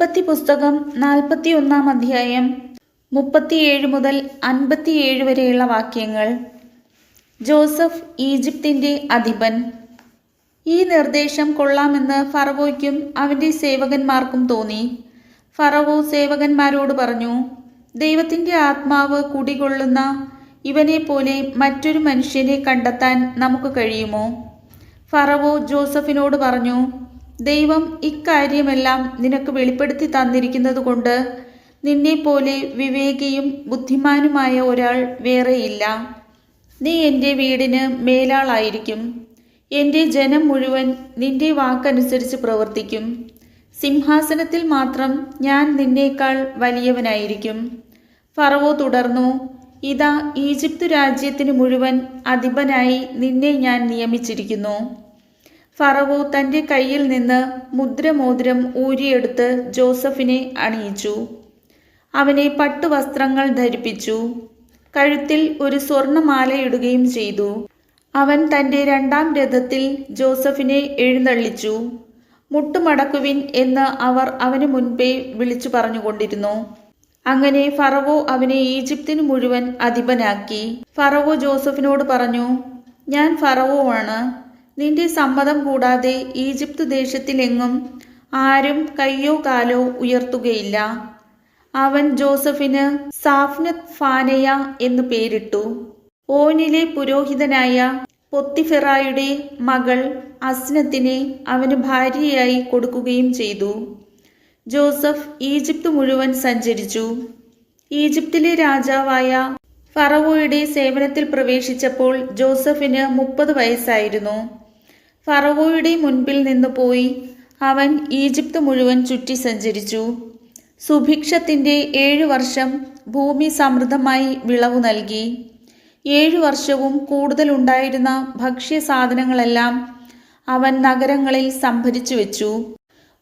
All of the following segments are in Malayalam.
ഉൽപ്പത്തി പുസ്തകം നാൽപ്പത്തി ഒന്നാം അധ്യായം മുപ്പത്തിയേഴ് മുതൽ അൻപത്തിയേഴ് വരെയുള്ള വാക്യങ്ങൾ. ജോസഫ് ഈജിപ്തിന്റെ അധിപൻ. ഈ നിർദ്ദേശം കൊള്ളാമെന്ന് ഫറവോയ്ക്കും അവന്റെ സേവകന്മാർക്കും തോന്നി. ഫറവോ സേവകന്മാരോട് പറഞ്ഞു ദൈവത്തിന്റെ ആത്മാവ് കുടികൊള്ളുന്ന ഇവനെ പോലെ മറ്റൊരു മനുഷ്യനെ കണ്ടെത്താൻ നമുക്ക് കഴിയുമോ? ഫറവോ ജോസഫിനോട് പറഞ്ഞു ദൈവം ഇക്കാര്യമെല്ലാം നിനക്ക് വെളിപ്പെടുത്തി തന്നിരിക്കുന്നതുകൊണ്ട് നിന്നെപ്പോലെ വിവേകിയും ബുദ്ധിമാനുമായ ഒരാൾ വേറെയില്ല. നീ എന്റെ വീടിന് മേലാളായിരിക്കും. എന്റെ ജനം മുഴുവൻ നിന്റെ വാക്കനുസരിച്ച് പ്രവർത്തിക്കും. സിംഹാസനത്തിൽ മാത്രം ഞാൻ നിന്നേക്കാൾ വലിയവനായിരിക്കും. ഫറവോ തുടർന്നു ഇതാ ഈജിപ്ത് രാജ്യത്തിന് മുഴുവൻ അധിപനായി നിന്നെ ഞാൻ നിയമിച്ചിരിക്കുന്നു. ഫറവോ തന്റെ കയ്യിൽ നിന്ന് മുദ്രമോതിരം ഊരിയെടുത്ത് ജോസഫിനെ അണിയിച്ചു. അവനെ പട്ടുവസ്ത്രങ്ങൾ ധരിപ്പിച്ചു. കഴുത്തിൽ ഒരു സ്വർണമാലയിടുകയും ചെയ്തു. അവൻ തന്റെ രണ്ടാം രഥത്തിൽ ജോസഫിനെ എഴുന്നള്ളിച്ചു. മുട്ടുമടക്കുവിൻ എന്ന് അവർ അവന് മുൻപേ വിളിച്ചു പറഞ്ഞുകൊണ്ടിരുന്നു. അങ്ങനെ ഫറവോ അവനെ ഈജിപ്തിന് മുഴുവൻ അധിപനാക്കി. ഫറവോ ജോസഫിനോട് പറഞ്ഞു ഞാൻ ഫറവോ ആണ് നിന്റെ സമ്മതം കൂടാതെ ഈജിപ്ത് ദേശത്തിലെങ്ങും ആരും കയ്യോ കാലോ ഉയർത്തുകയില്ല. അവൻ ജോസഫിന് സാഫ്നത് ഫാനയ എന്ന് പേരിട്ടു. ഓനിലെ പുരോഹിതനായ പൊത്തിഫെറായുടെ മകൾ അസ്നത്തിനെ അവന് ഭാര്യയായി കൊടുക്കുകയും ചെയ്തു. ജോസഫ് ഈജിപ്ത് മുഴുവൻ സഞ്ചരിച്ചു. ഈജിപ്തിലെ രാജാവായ ഫറവോയുടെ സേവനത്തിൽ പ്രവേശിച്ചപ്പോൾ ജോസഫിന് മുപ്പത് വയസ്സായിരുന്നു. ഫറവോയുടെ മുൻപിൽ നിന്ന് പോയി അവൻ ഈജിപ്ത് മുഴുവൻ ചുറ്റി സഞ്ചരിച്ചു. സുഭിക്ഷത്തിന്റെ ഏഴു വർഷം ഭൂമി സമൃദ്ധമായി വിളവ് നൽകി. ഏഴു വർഷവും കൂടുതലുണ്ടായിരുന്ന ഭക്ഷ്യസാധനങ്ങളെല്ലാം അവൻ നഗരങ്ങളിൽ സംഭരിച്ചു വെച്ചു.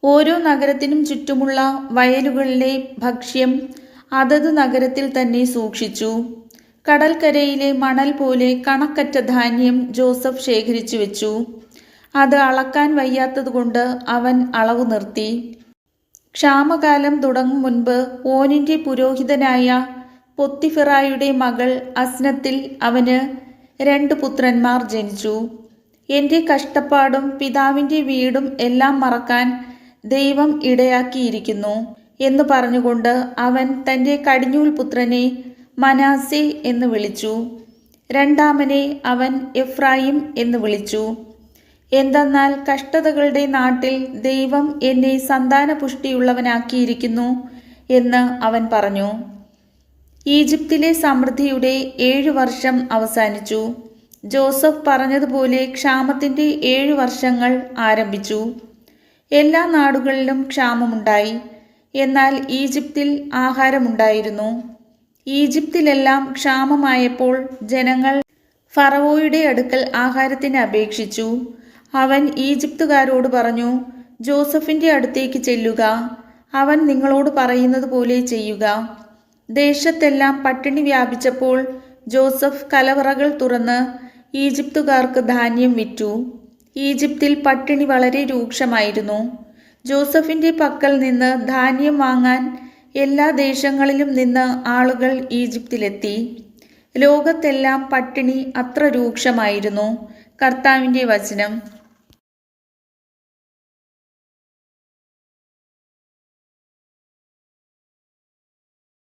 ഓരോ നഗരത്തിനും ചുറ്റുമുള്ള വയലുകളിലെ ഭക്ഷ്യം അതത് നഗരത്തിൽ തന്നെ സൂക്ഷിച്ചു. കടൽക്കരയിലെ മണൽ പോലെ കണക്കറ്റ ധാന്യം ജോസഫ് ശേഖരിച്ചു വെച്ചു. അത് അളക്കാൻ വയ്യാത്തതുകൊണ്ട് അവൻ അളവ് നിർത്തി. ക്ഷാമകാലം തുടങ്ങും മുൻപ് ഓനിന്റെ പുരോഹിതനായ പൊത്തിഫിറായുടെ മകൾ അസ്നത്തിൽ അവന് രണ്ട് പുത്രന്മാർ ജനിച്ചു. എന്റെ കഷ്ടപ്പാടും പിതാവിന്റെ വീടും എല്ലാം മറക്കാൻ ദൈവം ഇടയാക്കിയിരിക്കുന്നു എന്ന് പറഞ്ഞുകൊണ്ട് അവൻ തന്റെ കടിഞ്ഞൂൽ പുത്രനെ മനാസെ എന്ന് വിളിച്ചു. രണ്ടാമനെ അവൻ എഫ്രായിം എന്ന് വിളിച്ചു. എന്തെന്നാൽ കഷ്ടതകളുടെ നാട്ടിൽ ദൈവം എന്നെ സന്താനപുഷ്ടിയുള്ളവനാക്കിയിരിക്കുന്നു എന്ന് അവൻ പറഞ്ഞു. ഈജിപ്തിലെ സമൃദ്ധിയുടെ ഏഴു വർഷം അവസാനിച്ചു. ജോസഫ് പറഞ്ഞതുപോലെ ക്ഷാമത്തിന്റെ ഏഴു വർഷങ്ങൾ ആരംഭിച്ചു. എല്ലാ നാടുകളിലും ക്ഷാമമുണ്ടായി. എന്നാൽ ഈജിപ്തിൽ ആഹാരമുണ്ടായിരുന്നു. ഈജിപ്തിലെല്ലാം ക്ഷാമമായപ്പോൾ ജനങ്ങൾ ഫറവോയുടെ അടുക്കൽ ആഹാരത്തിന് അപേക്ഷിച്ചു. അവൻ ഈജിപ്തുകാരോട് പറഞ്ഞു ജോസഫിന്റെ അടുത്തേക്ക് ചെല്ലുക. അവൻ നിങ്ങളോട് പറയുന്നത് പോലെ ചെയ്യുക. ദേശത്തെല്ലാം പട്ടിണി വ്യാപിച്ചപ്പോൾ ജോസഫ് കലവറകൾ തുറന്ന് ഈജിപ്തുകാർക്ക് ധാന്യം വിറ്റു. ഈജിപ്തിൽ പട്ടിണി വളരെ രൂക്ഷമായിരുന്നു. ജോസഫിന്റെ പക്കൽ നിന്ന് ധാന്യം വാങ്ങാൻ എല്ലാ ദേശങ്ങളിലും നിന്ന് ആളുകൾ ഈജിപ്തിലെത്തി. ലോകത്തെല്ലാം പട്ടിണി അത്ര രൂക്ഷമായിരുന്നു. കർത്താവിന്റെ വചനം.